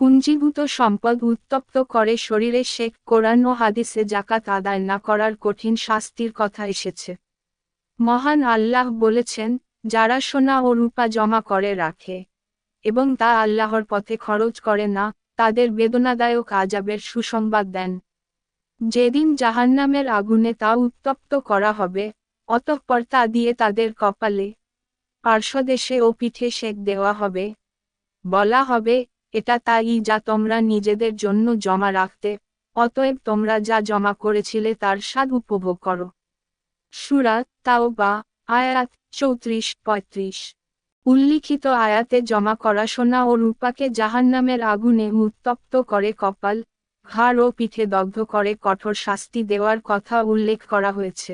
পুঞ্জীভূত সম্পদ উত্তপ্ত করে শরীরে শেখ কোরআন ও হাদিসে জাকাত আদায় না করার কঠিন শাস্তির কথা এসেছে। মহান আল্লাহ বলেছেন, যারা সোনা ও রূপা জমা করে রাখে এবং তা আল্লাহর পথে খরচ করে না, তাদের বেদনাদায়ক আজাবের সুসংবাদ দেন। যেদিন জাহান্নামের আগুনে তা উত্তপ্ত করা হবে, অতঃপর তা দিয়ে তাদের কপালে, পার্শ্বদেশে ও পিঠে সেক দেওয়া হবে। বলা হবে এটা তাই যা তোমরা নিজেদের জন্য জমা রাখতে, অতএব তোমরা যা জমা করেছিলে তার স্বাদ উপভোগ করো। সুরা তাও বা আয়াত চৌত্রিশ, পঁয়ত্রিশ। উল্লিখিত আয়াতে জমা করা সোনা ও রূপাকে জাহান্নামের আগুনে উত্তপ্ত করে কপাল, ঘাড় ও পিঠে দগ্ধ করে কঠোর শাস্তি দেওয়ার কথা উল্লেখ করা হয়েছে।